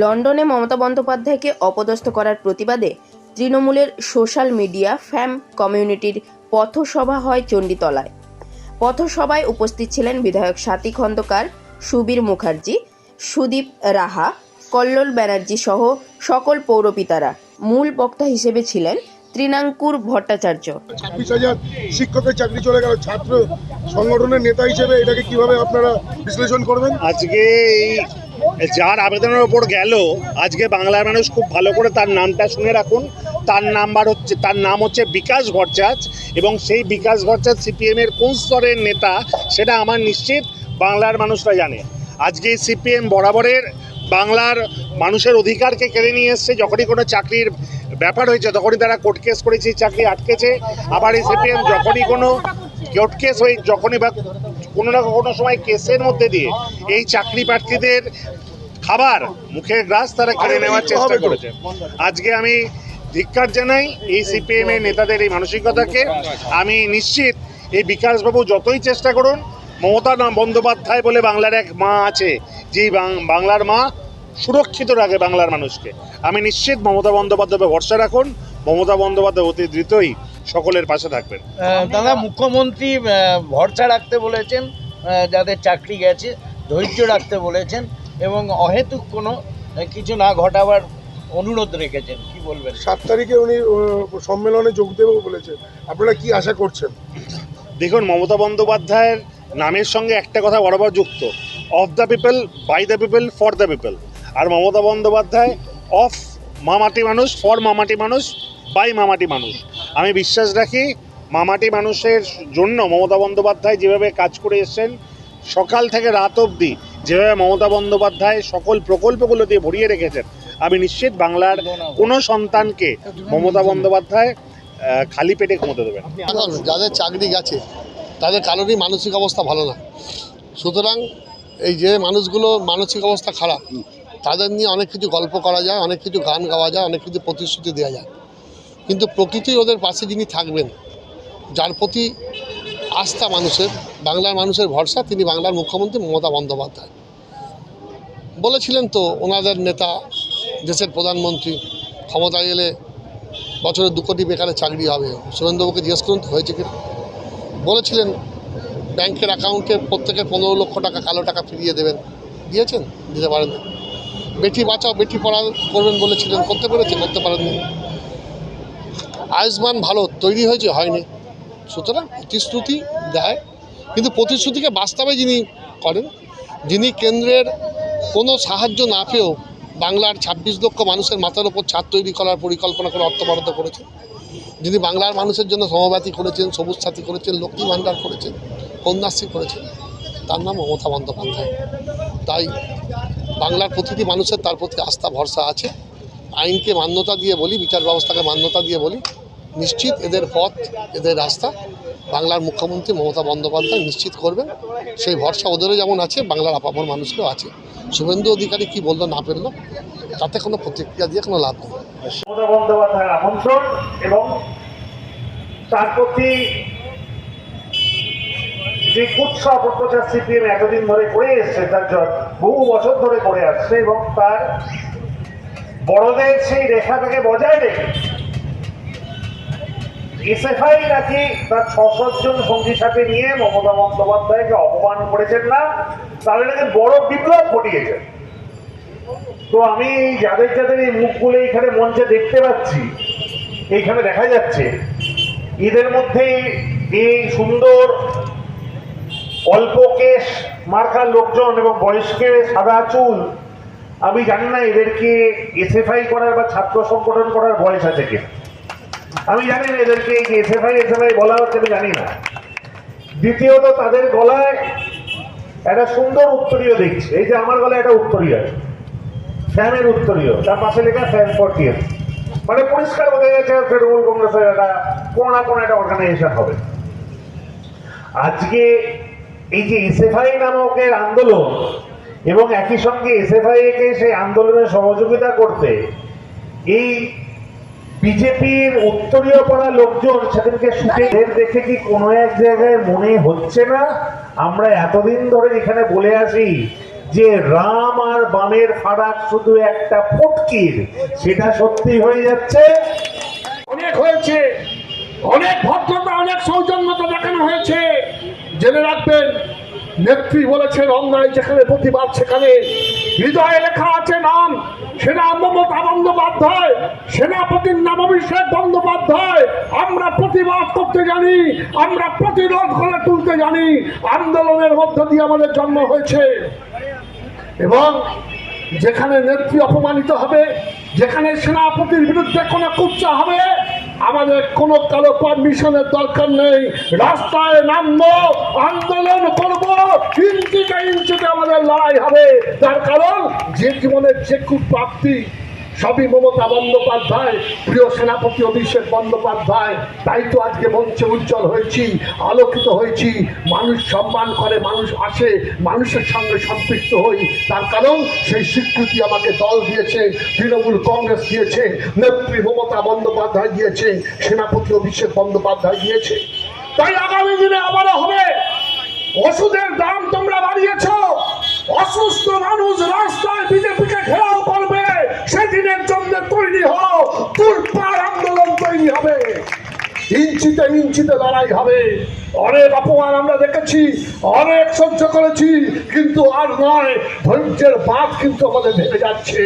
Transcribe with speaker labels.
Speaker 1: লন্ডনে মমতা বন্দ্যোপাধ্যায়কে অপদস্থ করার প্রতিবাদে তৃণমূলের সোশ্যাল মিডিয়া ফ্যাম কমিউনিটির পথসভা হয় চণ্ডীতলায়। পথসভায় উপস্থিত ছিলেন বিধায়ক স্বাতী খন্দকার সুবীর মুখার্জি সুদীপ রাহা কল্লোল ব্যানার্জি সহ সকল পৌরপিতারা। মূল বক্তা হিসেবে ছিলেন তৃণাঙ্কুর ভট্টাচার্য।
Speaker 2: ছাব্বিশ হাজার শিক্ষকের চাকরি চলে গেল। ছাত্র সংগঠনের নেতা হিসেবে এটাকে কীভাবে আপনারা বিশ্লেষণ করবেন?
Speaker 3: আজকে এই যার আবেদনের ওপর গেল, আজকে বাংলার মানুষ খুব ভালো করে তার নামটা শুনে রাখুন। তার নাম্বার হচ্ছে, তার নাম হচ্ছে বিকাশ ভট্টাচ এবং সেই বিকাশ ভট্টাচ সিপিএম এর কোন স্তরের নেতা সেটা আমার নিশ্চিত বাংলার মানুষরা জানে। আজকে সিপিএম বরাবরের বাংলার মানুষের অধিকারকে কেড়ে নিয়ে এসছে, যখনই কোনো চাকরির ব্যাপার হয়েছে, তখনই তারা কোর্ট কেস করেছে চাকরি আটকেছে। আবার এই সিপিএম যখনই কোনো কোর্ট কেস হয়ে, যখনই বা কোনো না কোনো সময় কেসের মধ্যে দিয়ে এই চাকরি প্রার্থীদের খাবার মুখের গ্রাস তারা কেড়ে নেওয়ার চেষ্টা করেছে। আজকে আমি ধিক্কার জানাই এই সিপিএম এর নেতাদের এই মানসিকতাকে। আমি নিশ্চিত এই বিকাশবাবু যতই চেষ্টা করুন মমতা বন্দ্যোপাধ্যায় বলে বাংলার এক মা আছে যেই বাং- বাংলার মা সুরক্ষিত রাখে বাংলার মানুষকে। আমি নিশ্চিত মমতা বন্দ্যোপাধ্যায় ভরসা রাখুন মমতা বন্দ্যোপাধ্যায় অতি দ্রুতই সকলের পাশে থাকবেন।
Speaker 4: দাদা মুখ্যমন্ত্রী ভরসা রাখতে বলেছেন যাদের চাকরি গেছে ধৈর্য রাখতে বলেছেন। এবং অহেতুক কোনো কিছু না ঘটাবার অনুরোধ রেখেছেন। কি বলবেন?
Speaker 2: সাত তারিখে উনি সম্মেলনে যোগ দেবেও বলেছেন। আপনারা কি আশা করছেন?
Speaker 3: দেখুন মমতা বন্দ্যোপাধ্যায়ের নামের সঙ্গে একটা কথা বরাবর যুক্ত। Of the people by the people for the people R Mamata Bandyopadhyay of মামাটি মানুষ ফর মামাটি মানুষ বাই মামাটি মানুষ। আমি বিশ্বাস রাখি মামাটি মানুষের জন্য মমতা বন্দ্যোপাধ্যায় যেভাবে কাজ করে এসছেন সকাল থেকে রাত অবধি যেভাবে মমতা বন্দ্যোপাধ্যায় সকল প্রকল্পগুলো দিয়ে ভরিয়ে রেখেছেন। আমি নিশ্চিত বাংলার কোনো সন্তানকে মমতা বন্দ্যোপাধ্যায় খালি পেটে ঘুমোতে দেবেন
Speaker 5: যাদের চাকরি গেছে, তাদের কারোরই মানসিক অবস্থা ভালো না। সুতরাং এই যে মানুষগুলো মানসিক অবস্থা খারাপ, তাদের নিয়ে অনেক কিছু গল্প করা যায়, অনেক কিছু গান গাওয়া যায়, অনেক কিছু প্রতিশ্রুতি দেওয়া যায়। কিন্তু প্রকৃতি ওদের পাশে যিনি থাকবেন, যার প্রতি আস্থা মানুষের, বাংলার মানুষের ভরসা, তিনি বাংলার মুখ্যমন্ত্রী মমতা বন্দ্যোপাধ্যায়। বলেছিলেন তো ওনাদের নেতা, দেশের প্রধানমন্ত্রী, ক্ষমতায় এলে বছরে দু কোটি বেকারের চাকরি হবে। সুরেন্দ্রবাবুকে জিজ্ঞেস করুন তো হয়েছে কিনা। বলেছিলেন, ব্যাংকের অ্যাকাউন্টে প্রত্যেকের পনেরো লক্ষ টাকা কালো টাকা ফিরিয়ে দেবেন। দিয়েছেন? দিতে পারেন বেটি বাঁচাও, বেটি পড়া করবেন বলেছিলেন। করতে পেরেছে? করতে পারেননি। আয়ুষ্মান ভারত তৈরি হয়েছে? হয়নি। সুতরাং প্রতিশ্রুতি দেয়। কিন্তু প্রতিশ্রুতিকে বাস্তবে যিনি করেন, যিনি কেন্দ্রের কোনো সাহায্য না পেয়েও বাংলার ছাব্বিশ লক্ষ মানুষের মাথার ওপর ছাদ তৈরি করার পরিকল্পনা করে অর্থ বরাদ্দ করেছেন। যিনি বাংলার মানুষের জন্য সমবাতি করেছেন, সবুজ সাথী করেছেন, লক্ষ্মী ভাণ্ডার করেছেন, কন্যাশ্রী করেছেন, তার নাম মমতা বন্দ্যোপাধ্যায়। তাই বাংলার প্রতিটি মানুষের তার প্রতি আস্থা, ভরসা আছে। আইনকে মান্যতা দিয়ে বলি, বিচার ব্যবস্থাকে মান্যতা দিয়ে বলি, নিশ্চিত এদের পথ, এদের রাস্তা বাংলার মুখ্যমন্ত্রী মমতা বন্দ্যোপাধ্যায় নিশ্চিত করবেন। সেই ভরসা ওদেরও যেমন আছে, বাংলার আপামর মানুষেরও আছে। শুভেন্দু অধিকারী কি বলল না পেরলো, তাতে কোনো প্রতিক্রিয়া দিয়ে কোনো লাভ নেই।
Speaker 6: মমতা বন্দ্যোপাধ্যায়ের আমন্ত্রণ এবং তার প্রতি যে কুৎসা অপপ্রচার সিপিএম এতদিন ধরে করে এসছে, তার বহু বছর ধরে করে আসছে এবং তার বড়দের সেই রেখাটাকে বজায় রেখে এসএফআই নাকি তার ছশো জন সঙ্গী সাথে নিয়ে মমতা বন্দ্যোপাধ্যায়কে অপমান করেছেন না? তাহলে নাকি বড় বিপ্লব ঘটিয়েছেন তো আমি যাদের যাদের এই মুখগুলো এইখানে মঞ্চে দেখতে পাচ্ছি, এইখানে দেখা যাচ্ছে, এদের মধ্যে এই সুন্দর অল্প কেশ মার্কার লোকজন এবং বয়স্কে সাদা চুল, আমি জানি না এদেরকে এসএফআই করার বা ছাত্র সংগঠন করার বয়স আছে কিনা। আমি জানি না এদেরকে এসএফআই এসএফআই বলা হচ্ছে, আমি জানি না। দ্বিতীয়ত তাদের গলায় একটা সুন্দর উত্তরীয় দেখছি। এই যে আমার গলায় একটা উত্তরীয় আছে। ফ্যানের উত্তরীয়। তার পাশে লেখা ফ্যান ফর টিএম মানে পরিষ্কার বোঝা যাচ্ছে তৃণমূল কংগ্রেসের একটা কোনো না কোনো একটা অর্গানাইজেশন হবে। আজকে এই যে এসএফআই নামক এর আন্দোলন এবং একই সঙ্গে এসএফআই কে সেই আন্দোলনে সহযোগিতা করতে এই বিজেপির উত্তরীয় পড়া লোকজন সেদিনকে শুটে দেখে কি কোনো এক জায়গায় মনে হচ্ছে না? আমরা এতদিন ধরে এখানে বলে আসি যে রাম আর বামের ফারাক শুধু একটা ফটকির, সেটা সত্যি হয়ে যাচ্ছে?
Speaker 7: অনেক হয়েছে। অনেক ভদ্রতা, অনেক সৌজন্যতা দেখানো হয়েছে। জেনে রাখবেন নেত্রী বলেছেন, অন্যায় যেখানে প্রতিবাদ, সেখানে হৃদয়ে লেখা আছে নাম। সেনা মমতা বন্দ্যোপাধ্যায়, সেনাপতির নাম অভিষেক বন্দ্যোপাধ্যায়। আমরা প্রতিবাদ করতে জানি, আমরা প্রতিরোধ করে তুলতে জানি, আন্দোলনের মধ্য দিয়ে আমাদের জন্ম হয়েছে। এবং যেখানে নেত্রী অপমানিত হবে, যেখানে সেনাপতির বিরুদ্ধে কোনো কুচ্চা হবে আমাদের কোনো কারও পারমিশনের দরকার নেই। রাস্তায় নামবো, আন্দোলন করব ইঞ্চিটা ইঞ্চিটা আমাদের লড়াই হবে। তার কারণ, যে জীবনের যে প্রাপ্তি সবই মমতা বন্দ্যোপাধ্যায়। প্রিয় সেনাপতি অভিষেক বন্দ্যোপাধ্যায়, তাই তো আজকে মঞ্চে উজ্জ্বল হয়েছি, আলোকিত হয়েছি। মানুষ সম্মান করে, মানুষ আসে, মানুষের সঙ্গে সম্পৃক্ত হই। তার কারণ সেই স্বীকৃতি আমাকে দল দিয়েছে, তৃণমূল কংগ্রেস দিয়েছে, নেত্রী মমতা বন্দ্যোপাধ্যায় দিয়েছে, সেনাপতি অভিষেক বন্দ্যোপাধ্যায় দিয়েছে। তাই আগামী দিনে আবারও হবে। ওষুধের দাম তোমরা বাড়িয়েছ। অসুস্থ মানুষ রাস্তায় বিজেপিকে ঘেরাও করবে। তৈরি হলো তুলপার আন্দোলন তৈরি হবে। ইঞ্চিতে ইঞ্চিতে লড়াই হবে। অনেক অপমান আমরা দেখেছি, অনেক সহ্য করেছি, কিন্তু আর নয়, ধৈর্যের বাদ কিন্তু আমাদের ভেবে যাচ্ছে।